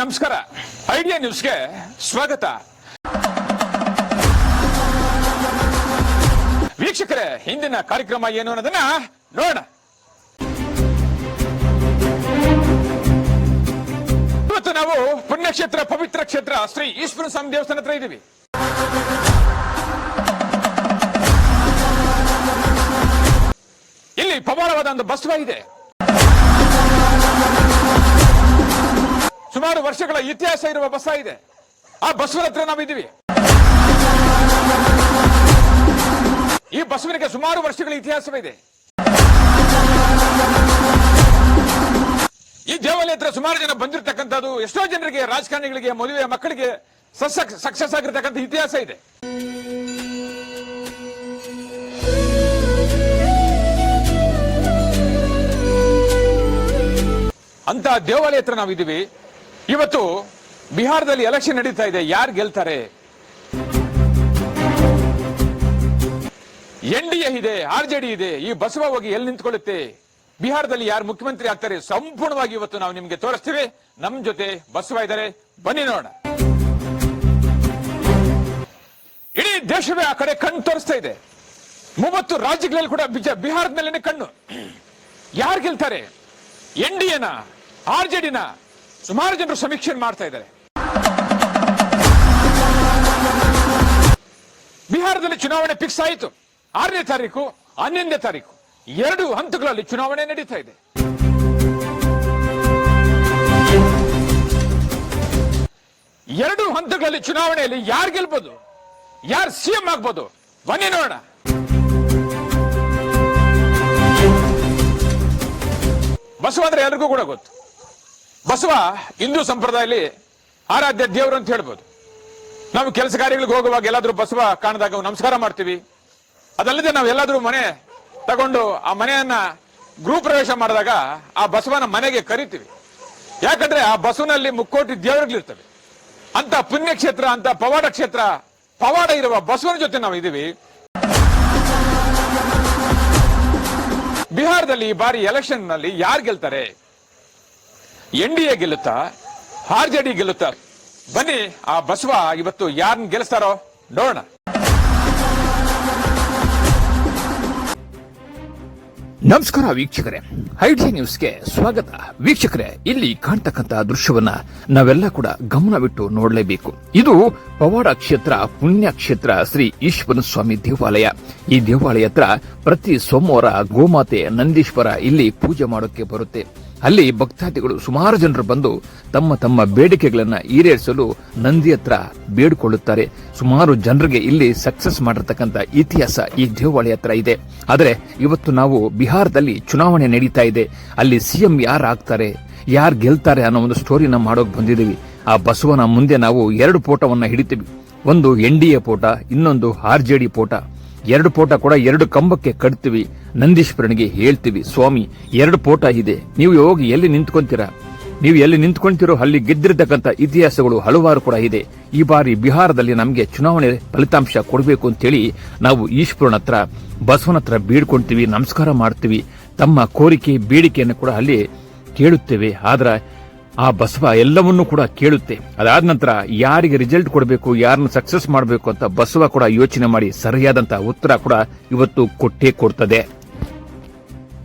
ನಮಸ್ಕಾರ. ಐಡಿಯಾ ನ್ಯೂಸ್ಗೆ ಸ್ವಾಗತ. ವೀಕ್ಷಕರೇ, ಹಿಂದಿನ ಕಾರ್ಯಕ್ರಮ ಏನು ಅನ್ನೋದನ್ನ ನೋಡೋಣ. ಇವತ್ತು ನಾವು ಪುಣ್ಯಕ್ಷೇತ್ರ, ಪವಿತ್ರ ಕ್ಷೇತ್ರ, ಶ್ರೀ ಈಶ್ವರ ಸ್ವಾಮಿ ದೇವಸ್ಥಾನ ಹತ್ರ ಇದ್ದೀವಿ. ಇಲ್ಲಿ ಪವಾಡವಾದ ಒಂದು ಬಸವ ಇದೆ. ಸುಮಾರು ವರ್ಷಗಳ ಇತಿಹಾಸ ಇರುವ ಬಸ್ ಇದೆ. ಆ ಬಸವನ ಹತ್ರ ನಾವಿದ್ದೀವಿ. ಈ ಬಸವನಿಗೆ ಸುಮಾರು ವರ್ಷಗಳ ಇತಿಹಾಸವಿದೆ. ಈ ದೇವಾಲಯ ಹತ್ರ ಸುಮಾರು ಜನ ಬಂದಿರತಕ್ಕಂಥದ್ದು, ಎಷ್ಟೋ ಜನರಿಗೆ, ರಾಜಕಾರಣಿಗಳಿಗೆ, ಮದುವೆ ಮಕ್ಕಳಿಗೆ ಸಕ್ಸಸ್ ಆಗಿರ್ತಕ್ಕಂಥ ಇತಿಹಾಸ ಇದೆ. ಅಂತ ದೇವಾಲಯ ಹತ್ರ ನಾವಿದ್ದೀವಿ. ಇವತ್ತು ಬಿಹಾರದಲ್ಲಿ ಎಲೆಕ್ಷನ್ ನಡೀತಾ ಇದೆ, ಯಾರು ಗೆಲ್ತಾರೆ? ಎನ್ ಡಿ ಎ ಇದೆ, ಆರ್ ಜೆ ಡಿ ಇದೆ, ಈ ಬಸವ ಹೋಗಿ ಎಲ್ಲಿ ನಿಂತ್ಕೊಳ್ಳುತ್ತೆ? ಬಿಹಾರದಲ್ಲಿ ಯಾರು ಮುಖ್ಯಮಂತ್ರಿ ಆಗ್ತಾರೆ ಸಂಪೂರ್ಣವಾಗಿ ಇವತ್ತು ನಾವು ನಿಮ್ಗೆ ತೋರಿಸ್ತೀವಿ. ನಮ್ ಜೊತೆ ಬಸವ ಇದ್ದಾರೆ, ಬನ್ನಿ ನೋಡ ಇಡೀ ದೇಶವೇ ಆ ಕಡೆ ಕಣ್ಣು ತೋರಿಸ್ತಾ ಇದೆ. ಮೂವತ್ತು ರಾಜ್ಯಗಳಲ್ಲಿ ಕೂಡ ಬಿಹಾರದ ಮೇಲೆನೆ ಕಣ್ಣು. ಯಾರು ಗೆಲ್ತಾರೆ? ಎನ್ ಡಿ ಎನ ಆರ್ ಜೆ ಡಿನ ಸುಮಾರು ಜನರು ಸಮೀಕ್ಷೆ ಮಾಡ್ತಾ ಇದ್ದಾರೆ. ಬಿಹಾರದಲ್ಲಿ ಚುನಾವಣೆ ಫಿಕ್ಸ್ ಆಯಿತು. ಆರನೇ ತಾರೀಕು, ಹನ್ನೊಂದನೇ ತಾರೀಕು, ಎರಡು ಹಂತಗಳಲ್ಲಿ ಚುನಾವಣೆ ನಡೀತಾ ಇದೆ. ಎರಡು ಹಂತಗಳಲ್ಲಿ ಚುನಾವಣೆಯಲ್ಲಿ ಯಾರು ಗೆಲ್ಬೋದು? ಯಾರು ಸಿಎಂ ಆಗ್ಬೋದು? ಬನ್ನಿ ನೋಡೋಣ. ಬಸವ ಅಂದ್ರೆ ಎಲ್ರಿಗೂ ಕೂಡ ಗೊತ್ತು. ಬಸವ ಹಿಂದೂ ಸಂಪ್ರದಾಯದಲ್ಲಿ ಆರಾಧ್ಯ ದೇವರು ಅಂತ ಹೇಳ್ಬೋದು. ನಾವು ಕೆಲಸ ಕಾರ್ಯಗಳಿಗೆ ಹೋಗುವಾಗ ಎಲ್ಲಾದರೂ ಬಸವ ಕಾಣಿದಾಗ ನಮಸ್ಕಾರ ಮಾಡ್ತೀವಿ. ಅದಲ್ಲದೆ ನಾವು ಎಲ್ಲಾದರೂ ಮನೆ ತಗೊಂಡು ಆ ಮನೆಯನ್ನ ಗೃಹ ಪ್ರವೇಶ ಮಾಡಿದಾಗ ಆ ಬಸವನ ಮನೆಗೆ ಕರಿತೀವಿ. ಯಾಕಂದ್ರೆ ಆ ಬಸವನಲ್ಲಿ ಮುಕ್ಕೋಟಿ ದೇವರುಗಳಿರ್ತವೆ. ಅಂತ ಪುಣ್ಯಕ್ಷೇತ್ರ, ಅಂತ ಪವಾಡ ಕ್ಷೇತ್ರ, ಪವಾಡ ಇರುವ ಬಸವನ ಜೊತೆ ನಾವು ಇದೀವಿ ಬಿಹಾರದಲ್ಲಿ ಈ ಬಾರಿ ಎಲೆಕ್ಷನ್ನಲ್ಲಿ ಯಾರು ಗೆಲ್ತಾರೆ? ಎನ್ ಡಿ ಎ ಗೆಲ್ಲುತ್ತಾ? ಆರ್ ಜೆ ಡಿ ಗೆಲ್ಲುತ್ತಾ? ಬನ್ನಿ, ಆ ಬಸವ ಇವತ್ತು ಯಾರನ್ನ ಗೆಲ್ಲಿಸ್ತಾರೋ ನೋಡೋಣ. ನಮಸ್ಕಾರ ವೀಕ್ಷಕರೇ. ಹೈಡ್ರಿ ನ್ಯೂಸ್ಗೆ ಸ್ವಾಗತ. ವೀಕ್ಷಕರೇ, ಇಲ್ಲಿ ಕಾಣ್ತಕ್ಕಂತ ದೃಶ್ಯವನ್ನ ನಾವೆಲ್ಲ ಕೂಡ ಗಮನವಿಟ್ಟು ನೋಡಲೇಬೇಕು. ಇದು ಪವಾಡ ಕ್ಷೇತ್ರ, ಪುಣ್ಯ ಕ್ಷೇತ್ರ ಶ್ರೀ ಈಶ್ವರ ಸ್ವಾಮಿ ದೇವಾಲಯ. ಈ ದೇವಾಲಯ ಹತ್ರ ಪ್ರತಿ ಸೋಮವಾರ ಗೋಮಾತೆ ನಂದೀಶ್ವರ ಇಲ್ಲಿ ಪೂಜೆ ಮಾಡೋಕೆ ಬರುತ್ತೆ. ಅಲ್ಲಿ ಭಕ್ತಾದಿಗಳು ಸುಮಾರು ಜನರು ಬಂದು ತಮ್ಮ ತಮ್ಮ ಬೇಡಿಕೆಗಳನ್ನು ಈಡೇರಿಸಲು ನಂದಿ ಹತ್ರ ಬೇಡಿಕೊಳ್ಳುತ್ತಾರೆ. ಸುಮಾರು ಜನರಿಗೆ ಇಲ್ಲಿ ಸಕ್ಸಸ್ ಮಾಡಿರ್ತಕ್ಕಂಥ ಇತಿಹಾಸ ಈ ದೇವಾಲಯ ಹತ್ರ ಇದೆ. ಆದರೆ ಇವತ್ತು ನಾವು ಬಿಹಾರದಲ್ಲಿ ಚುನಾವಣೆ ನಡೀತಾ ಇದೆ. ಅಲ್ಲಿ ಸಿಎಂ ಯಾರು ಆಗ್ತಾರೆ, ಯಾರು ಗೆಲ್ತಾರೆ ಅನ್ನೋ ಒಂದು ಸ್ಟೋರಿನ ಮಾಡೋಕೆ ಬಂದಿದ್ದೀವಿ. ಆ ಬಸವನ ಮುಂದೆ ನಾವು ಎರಡು ಫೋಟೋವನ್ನು ಹಿಡಿತೀವಿ. ಒಂದು ಎನ್ ಡಿ ಎ ಫೋಟ ಇನ್ನೊಂದು ಆರ್ ಜೆ ಡಿ ಫೋಟ ಎರಡು ಪೋಟ ಕೂಡ ಎರಡು ಕಂಬಕ್ಕೆ ಕಟ್ತೀವಿ. ನಂದೀಶ್ವರನಿಗೆ ಹೇಳ್ತೀವಿ, ಸ್ವಾಮಿ, ಎರಡು ಪೋಟ ಇದೆ. ನೀವು ಹೋಗಿ ಎಲ್ಲಿ ನಿಂತ್ಕೊಂತೀರಾ? ನೀವು ಎಲ್ಲಿ ನಿಂತ್ಕೊಂತಿರೋ ಅಲ್ಲಿ ಗೆದ್ದಿರತಕ್ಕಂಥ ಇತಿಹಾಸಗಳು ಹಲವಾರು ಕೂಡ ಇದೆ. ಈ ಬಾರಿ ಬಿಹಾರದಲ್ಲಿ ನಮಗೆ ಚುನಾವಣೆ ಫಲಿತಾಂಶ ಕೊಡಬೇಕು ಅಂತೇಳಿ ನಾವು ಈಶ್ವರನ ಹತ್ರ, ಬಸವನ ಹತ್ರ ಬೀಡ್ಕೊಂತೀವಿ, ನಮಸ್ಕಾರ ಮಾಡ್ತೀವಿ. ತಮ್ಮ ಕೋರಿಕೆ, ಬೇಡಿಕೆಯನ್ನು ಕೂಡ ಅಲ್ಲಿ ಕೇಳುತ್ತೇವೆ. ಆದ್ರೆ ಆ ಬಸವ ಎಲ್ಲವನ್ನೂ ಕೂಡ ಕೇಳುತ್ತೆ. ಅದಾದ ನಂತರ ಯಾರಿಗೆ ರಿಸಲ್ಟ್ ಕೊಡಬೇಕು, ಯಾರನ್ನ ಸಕ್ಸಸ್ ಮಾಡಬೇಕು ಅಂತ ಬಸವ ಕೂಡ ಯೋಚನೆ ಮಾಡಿ ಸರಿಯಾದಂತಹ ಉತ್ತರ ಕೂಡ ಇವತ್ತು ಕೊಟ್ಟೇ ಕೊಡ್ತದೆ.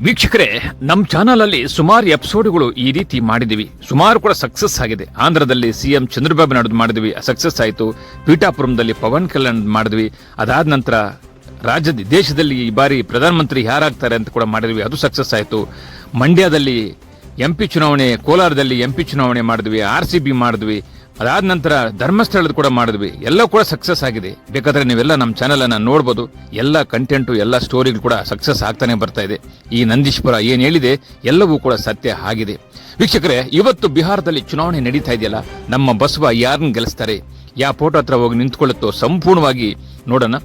ವೀಕ್ಷಕರೇ ನಮ್ಮ ಚಾನಲ್ ಅಲ್ಲಿ ಸುಮಾರು ಎಪಿಸೋಡ್ಗಳು ಈ ರೀತಿ ಮಾಡಿದಿವಿ. ಸುಮಾರು ಕೂಡ ಸಕ್ಸಸ್ ಆಗಿದೆ. ಆಂಧ್ರದಲ್ಲಿ ಸಿಎಂ ಚಂದ್ರಬಾಬು ನಾಯ್ಡು ಮಾಡಿದ್ವಿ. ಸಕ್ಸಸ್ ಆಯಿತು. ಪೀಠಾಪುರಂದಲ್ಲಿ ಪವನ್ ಕಲ್ಯಾಣ್ ಮಾಡಿದ್ವಿ. ಅದಾದ ನಂತರ ರಾಜ್ಯದ, ದೇಶದಲ್ಲಿ ಈ ಬಾರಿ ಪ್ರಧಾನಮಂತ್ರಿ ಯಾರಾಗ್ತಾರೆ ಅಂತ ಕೂಡ ಮಾಡಿದ್ವಿ. ಅದು ಸಕ್ಸಸ್ ಆಯಿತು. ಮಂಡ್ಯದಲ್ಲಿ ಎಂಪಿ ಚುನಾವಣೆ, ಕೋಲಾರದಲ್ಲಿ ಎಂಪಿ ಚುನಾವಣೆ ಮಾಡಿದ್ವಿ, ಆರ್ ಸಿ ಬಿ ಮಾಡಿದ್ವಿ, ಅದಾದ ನಂತರ ಧರ್ಮಸ್ಥಳದ ಕೂಡ ಮಾಡಿದ್ವಿ. ಎಲ್ಲ ಕೂಡ ಸಕ್ಸಸ್ ಆಗಿದೆ. ಬೇಕಾದ್ರೆ ನೀವೆಲ್ಲ ನಮ್ಮ ಚಾನೆಲ್ ಅನ್ನ ನೋಡಬಹುದು ಎಲ್ಲ ಕಂಟೆಂಟು ಎಲ್ಲ ಸ್ಟೋರಿಗಳು ಕೂಡ ಸಕ್ಸಸ್ ಆಗ್ತಾನೆ ಬರ್ತಾ ಇದೆ. ಈ ನಂದೀಶ್ವರ ಏನ್ ಹೇಳಿದೆ, ಎಲ್ಲವೂ ಕೂಡ ಸತ್ಯ ಆಗಿದೆ. ವೀಕ್ಷಕರೇ, ಇವತ್ತು ಬಿಹಾರದಲ್ಲಿ ಚುನಾವಣೆ ನಡೀತಾ ಇದೆಯಲ್ಲ, ನಮ್ಮ ಬಸವ ಯಾರನ್ನ ಗೆಲ್ಲಿಸ್ತಾರೆ ಯಾವ ಫೋಟೋ ಹತ್ರ ಹೋಗಿ ನಿಂತ್ಕೊಳ್ಳುತ್ತೋ ಸಂಪೂರ್ಣವಾಗಿ ನೋಡೋಣ.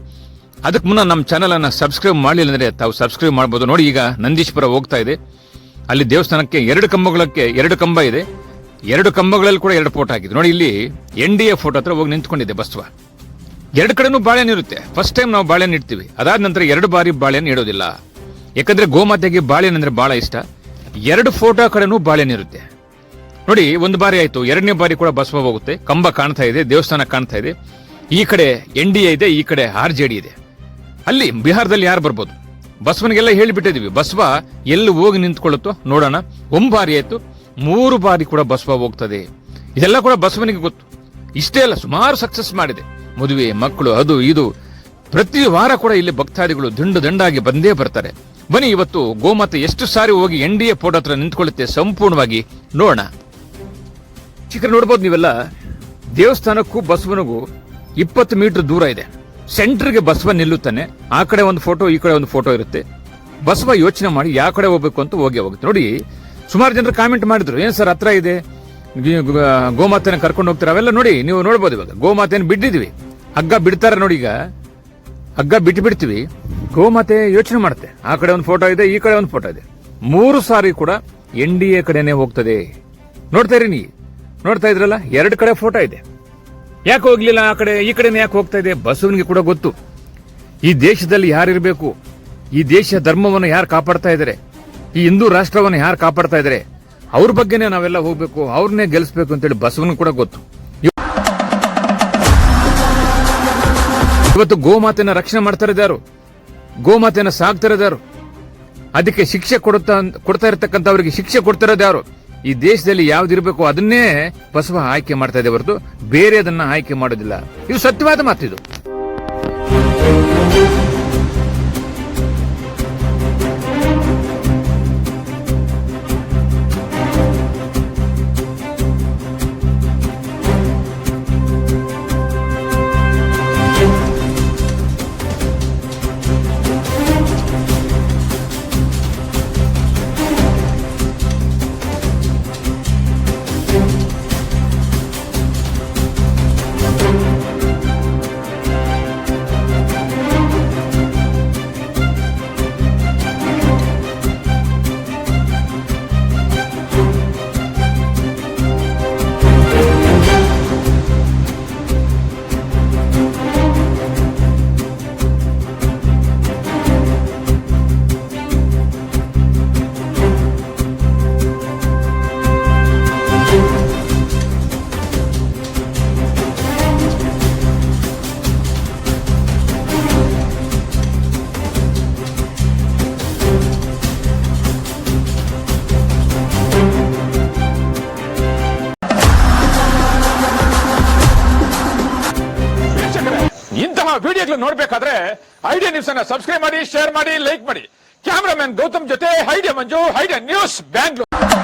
ಅದಕ್ಕೆ ಮುನ್ನ ನಮ್ಮ ಚಾನೆಲ್ ಅನ್ನ ಸಬ್ಸ್ಕ್ರೈಬ್ ಮಾಡಲಿಲ್ಲ ಅಂದ್ರೆ ತಾವು ಸಬ್ಸ್ಕ್ರೈಬ್ ಮಾಡಬಹುದು ನೋಡಿ ಈಗ ನಂದೀಶ್ವರ ಹೋಗ್ತಾ ಇದೆ. ಅಲ್ಲಿ ದೇವಸ್ಥಾನಕ್ಕೆ ಎರಡು ಕಂಬಗಳಕ್ಕೆ ಎರಡು ಕಂಬ ಇದೆ. ಎರಡು ಕಂಬಗಳಲ್ಲಿ ಕೂಡ ಎರಡು ಫೋಟೋ ಹಾಕಿದ್ರು. ನೋಡಿ, ಇಲ್ಲಿ ಎನ್ ಡಿ ಎ ಫೋಟೋ ಹತ್ರ ಹೋಗಿ ನಿಂತ್ಕೊಂಡಿದೆ ಬಸವ. ಎರಡು ಕಡೆನೂ ಬಾಳೆಹಣ್ಣು ಇರುತ್ತೆ. ಫಸ್ಟ್ ಟೈಮ್ ನಾವು ಬಾಳೆಹಣ್ಣು ಇಡ್ತೀವಿ. ಅದಾದ ನಂತರ ಎರಡು ಬಾರಿ ಬಾಳೆಹಣ್ಣು ಇಡೋದಿಲ್ಲ. ಯಾಕಂದ್ರೆ ಗೋಮಾತೆಗೆ ಬಾಳೆಹಣ್ಣು ಅಂದ್ರೆ ಬಹಳ ಇಷ್ಟ. ಎರಡು ಫೋಟೋ ಕಡೆನೂ ಬಾಳೆಹಣ್ಣು ಇರುತ್ತೆ. ನೋಡಿ, ಒಂದು ಬಾರಿ ಆಯ್ತು. ಎರಡನೇ ಬಾರಿ ಕೂಡ ಬಸವ ಹೋಗುತ್ತೆ. ಕಂಬ ಕಾಣ್ತಾ ಇದೆ, ದೇವಸ್ಥಾನ ಕಾಣ್ತಾ ಇದೆ. ಈ ಕಡೆ ಎನ್ ಡಿ ಎ ಇದೆ, ಈ ಕಡೆ ಆರ್ ಜೆ ಡಿ ಇದೆ. ಅಲ್ಲಿ ಬಿಹಾರದಲ್ಲಿ ಯಾರು ಬರ್ಬೋದು? ಬಸವನಿಗೆಲ್ಲ ಹೇಳಿಬಿಟ್ಟಿದೀವಿ ಬಸವ ಎಲ್ಲಿ ಹೋಗಿ ನಿಂತ್ಕೊಳ್ಳುತ್ತೋ ನೋಡೋಣ. ಒಂಬಾರಿ ಆಯ್ತು. ಮೂರು ಬಾರಿ ಕೂಡ ಬಸವ ಹೋಗ್ತದೆ. ಇದೆಲ್ಲ ಕೂಡ ಬಸವನಿಗೆ ಗೊತ್ತು. ಇಷ್ಟೇ ಅಲ್ಲ, ಸುಮಾರು ಸಕ್ಸಸ್ ಮಾಡಿದೆ. ಮದುವೆ, ಮಕ್ಕಳು, ಅದು, ಇದು. ಪ್ರತಿ ವಾರ ಕೂಡ ಇಲ್ಲಿ ಭಕ್ತಾದಿಗಳು ದಂಡು ದಂಡಾಗಿ ಬಂದೇ ಬರ್ತಾರೆ. ಬನ್ನಿ ಇವತ್ತು ಗೋಮಾತೆ ಎಷ್ಟು ಸಾರಿ ಹೋಗಿ ಎನ್ ಡಿ ಎ ಫೋಟೋ ಹತ್ರ ನಿಂತ್ಕೊಳ್ಳುತ್ತೆ ಸಂಪೂರ್ಣವಾಗಿ ನೋಡೋಣ. ಚಿಕ್ಕ ನೋಡ್ಬೋದು ನೀವೆಲ್ಲ? ದೇವಸ್ಥಾನಕ್ಕೂ ಬಸವನಿಗೂ ಇಪ್ಪತ್ತು ಮೀಟರ್ ದೂರ ಇದೆ. ಸೆಂಟರ್ಗೆ ಬಸವ ನಿಲ್ಲುತ್ತಾನೆ, ಆ ಕಡೆ ಒಂದು ಫೋಟೋ, ಈ ಕಡೆ ಒಂದು ಫೋಟೋ ಇರುತ್ತೆ. ಬಸವ ಯೋಚನೆ ಮಾಡಿ ಯಾವ ಕಡೆ ಹೋಗ್ಬೇಕು ಅಂತ ಹೋಗಿ ಹೋಗುತ್ತೆ. ನೋಡಿ, ಸುಮಾರು ಜನರು ಕಾಮೆಂಟ್ ಮಾಡಿದ್ರು, ಏನ್ ಸರ್, ಹತ್ರ ಇದೆ? ಗೋಮಾತೆನ ಕರ್ಕೊಂಡು ಹೋಗ್ತಾರೆ? ಅವೆಲ್ಲ ನೋಡಿ, ನೀವು ನೋಡ್ಬೋದು ಇವಾಗ. ಗೋಮಾತೆನ ಬಿಟ್ಟಿದ್ವಿ ಹಗ್ಗ ಬಿಡ್ತಾರೆ ನೋಡಿ ಈಗ. ಹಗ್ಗ ಬಿಟ್ಟು ಬಿಡ್ತೀವಿ. ಗೋಮಾತೆ ಯೋಚನೆ ಮಾಡುತ್ತೆ. ಆ ಕಡೆ ಒಂದು ಫೋಟೋ ಇದೆ, ಈ ಕಡೆ ಒಂದು ಫೋಟೋ ಇದೆ. ಮೂರು ಸಾರಿ ಕೂಡ ಎನ್ ಡಿ ಎ ಕಡೆನೆ ಹೋಗ್ತದೆ. ನೋಡ್ತಾ ಇರಿ ನೀ. ನೋಡ್ತಾ ಇದ್ರಲ್ಲ, ಎರಡು ಕಡೆ ಫೋಟೋ ಇದೆ. ಯಾಕೆ ಹೋಗ್ಲಿಲ್ಲ ಆ ಕಡೆ? ಈ ಕಡೆನೇ ಯಾಕೆ ಹೋಗ್ತಾ ಇದೆ? ಬಸವನಿಗೆ ಕೂಡ ಗೊತ್ತು. ಈ ದೇಶದಲ್ಲಿ ಯಾರಿರಬೇಕು? ಈ ದೇಶ ಧರ್ಮವನ್ನು ಯಾರು ಕಾಪಾಡ್ತಾ ಇದ್ದಾರೆ? ಈ ಹಿಂದೂ ರಾಷ್ಟ್ರವನ್ನು ಯಾರು ಕಾಪಾಡ್ತಾ ಇದ್ದಾರೆ? ಅವ್ರ ಬಗ್ಗೆನೇ ನಾವೆಲ್ಲ ಹೋಗ್ಬೇಕು, ಅವ್ರನ್ನೇ ಗೆಲ್ಲಿಸ್ಬೇಕು ಅಂತೇಳಿ ಬಸವನಿಗೆ ಕೂಡ ಗೊತ್ತು. ಇವತ್ತು ಗೋಮಾತೆನ ರಕ್ಷಣೆ ಮಾಡ್ತಾ ಇದ್ದಾರು ಗೋಮಾತೆನ ಸಾಕ್ತಾ ಇದ್ದಾರು ಅದಕ್ಕೆ ಶಿಕ್ಷೆ ಕೊಡುತ್ತಾ, ಕೊಡ್ತಾ ಇರತಕ್ಕಂಥವ್ರಿಗೆ ಶಿಕ್ಷೆ ಕೊಡ್ತಿರೋದು ಯಾರು ಈ ದೇಶದಲ್ಲಿ ಯಾವ್ದಿರ್ಬೇಕು ಅದನ್ನೇ ಬಸವ ಆಯ್ಕೆ ಮಾಡ್ತಾ ಇದೆ ಹೊರತು ಬೇರೆ ಅದನ್ನ ಆಯ್ಕೆ ಮಾಡೋದಿಲ್ಲ. ಇದು ಸತ್ಯವಾದ ಮಾತಿದು. ಇಂತಹ ವಿಡಿಯೋಗಳು ನೋಡ್ಬೇಕಾದ್ರೆ ಐಡಿಯಾ ನ್ಯೂಸ್ ಅನ್ನ ಸಬ್ಸ್ಕ್ರೈಬ್ ಮಾಡಿ, ಶೇರ್ ಮಾಡಿ, ಲೈಕ್ ಮಾಡಿ. ಕ್ಯಾಮರಾಮನ್ ಗೌತಮ್ ಜೊತೆ Idea Manju Idea News, Bangalore.